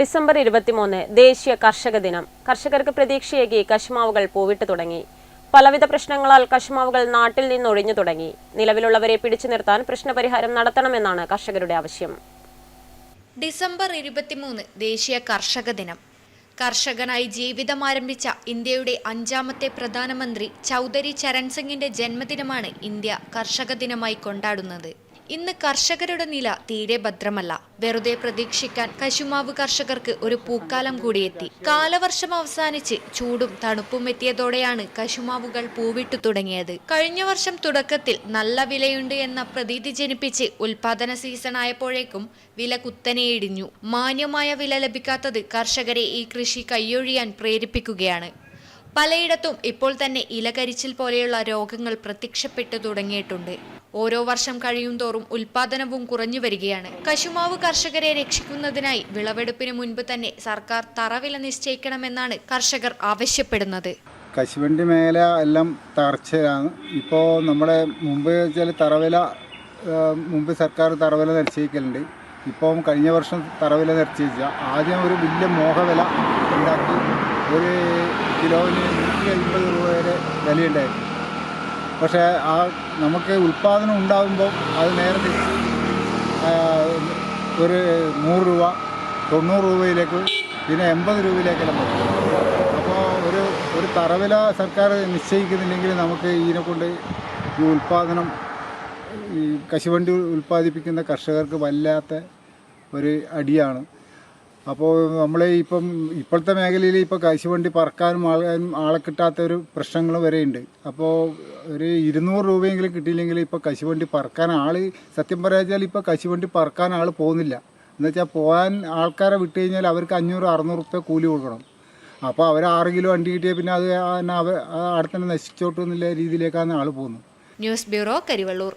December ഇരുപത്തിമൂന്ന് ദേശീയ കർഷക ദിനം. കർഷകർക്ക് പ്രതീക്ഷയേകി കശുമാവുകൾ പൂവിട്ടു തുടങ്ങി. പലവിധ പ്രശ്നങ്ങളാൽ കശുമാവുകൾ നാട്ടിൽ നിന്നൊഴിഞ്ഞു തുടങ്ങി. നിലവിലുള്ളവരെ പിടിച്ചു നിർത്താൻ പ്രശ്നപരിഹാരം നടത്തണമെന്നാണ് കർഷകരുടെ ആവശ്യം. ഡിസംബർ ഇരുപത്തിമൂന്ന് ദേശീയ കർഷക ദിനം. കർഷകനായി ജീവിതം ആരംഭിച്ച ഇന്ത്യയുടെ അഞ്ചാമത്തെ പ്രധാനമന്ത്രി ചൗധരി ചരൺ സിംഗിന്റെ ജന്മദിനമാണ് ഇന്ത്യ കർഷക ദിനമായി കൊണ്ടാടുന്നത്. ഇന്ന് കർഷകരുടെ നില തീരെ ഭദ്രമല്ല. വെറുതെ പ്രതീക്ഷിക്കാൻ കശുമാവ് കർഷകർക്ക് ഒരു പൂക്കാലം കൂടിയെത്തി. കാലവർഷം അവസാനിച്ച് ചൂടും തണുപ്പും എത്തിയതോടെയാണ് കശുമാവുകൾ പൂവിട്ടു തുടങ്ങിയത്. കഴിഞ്ഞ വർഷം തുടക്കത്തിൽ നല്ല വിലയുണ്ട് എന്ന പ്രതീതി ജനിപ്പിച്ച് ഉൽപാദന സീസൺ ആയപ്പോഴേക്കും വില കുത്തനെ ഇടിഞ്ഞു. മാന്യമായ വില ലഭിക്കാത്തത് കർഷകരെ ഈ കൃഷി കൈയൊഴിയാൻ പ്രേരിപ്പിക്കുകയാണ്. പലയിടത്തും ഇപ്പോൾ തന്നെ ഇലകരിച്ചിൽ പോലെയുള്ള രോഗങ്ങൾ പ്രത്യക്ഷപ്പെട്ടു തുടങ്ങിയിട്ടുണ്ട്. ഓരോ വർഷം കഴിയും തോറും ഉൽപാദനവും കുറഞ്ഞു വരികയാണ്. കശുമാവ് കർഷകരെ രക്ഷിക്കുന്നതിനായി വിളവെടുപ്പിന് മുൻപ് തന്നെ സർക്കാർ തറവില നിശ്ചയിക്കണമെന്നാണ് കർഷകർ ആവശ്യപ്പെടുന്നത്. കശുവണ്ടി മേഖല എല്ലാം തകർച്ചയാണ് ഇപ്പോൾ നമ്മുടെ മുമ്പ് വെച്ചാൽ തറവില മുമ്പ് സർക്കാർ തറവില നിശ്ചയിക്കലുണ്ട്. ഇപ്പം കഴിഞ്ഞ വർഷം തറവില നിശ്ചയിച്ച ആദ്യം ഒരു വലിയ മോഹവില ഉണ്ടാക്കി ഒരു കിലോന് നൂറ്റി അൻപത് രൂപ വരെ വിലയുണ്ടായിരുന്നു. പക്ഷേ ആ നമുക്ക് ഉൽപ്പാദനം ഉണ്ടാകുമ്പോൾ അത് നേരെ ഒരു നൂറ് രൂപ തൊണ്ണൂറ് രൂപയിലേക്ക് പിന്നെ എൺപത് രൂപയിലേക്കെല്ലാം പോകും അപ്പോൾ ഒരു ഒരു തറവില സർക്കാർ നിശ്ചയിക്കുന്നില്ലെങ്കിൽ നമുക്ക് ഇതിനെക്കൊണ്ട് ഈ ഉൽപ്പാദനം ഈ കശുവണ്ടി ഉൽപ്പാദിപ്പിക്കുന്ന കർഷകർക്ക് വല്ലാത്ത ഒരു അടിയാണ്. അപ്പോൾ നമ്മൾ ഇപ്പം ഇപ്പോഴത്തെ മേഖലയിൽ ഇപ്പോൾ കശുവണ്ടി പറക്കാനും ആളാനും ആളെ കിട്ടാത്ത ഒരു പ്രശ്നങ്ങൾ വരെയുണ്ട്. അപ്പോൾ ഒരു ഇരുന്നൂറ് രൂപയെങ്കിലും കിട്ടിയില്ലെങ്കിൽ ഇപ്പോൾ കശുവണ്ടി പറക്കാൻ ആൾ സത്യം പറയാച്ചാൽ ഇപ്പോൾ കശുവണ്ടി പറക്കാൻ ആൾ പോകുന്നില്ല. എന്നുവെച്ചാൽ പോകാൻ ആൾക്കാരെ വിട്ട് കഴിഞ്ഞാൽ അവർക്ക് അഞ്ഞൂറ് അറുന്നൂറ് റുപ്യ കൂലി കൊടുക്കണം. അപ്പോൾ അവർ ആറ് കിലോ വണ്ടി കിട്ടിയാൽ പിന്നെ അത് അവർ അവിടെ തന്നെ നശിച്ചോട്ടെ എന്നുള്ള രീതിയിലേക്കാണ് ആൾ പോകുന്നത്. News bureau Karivellur.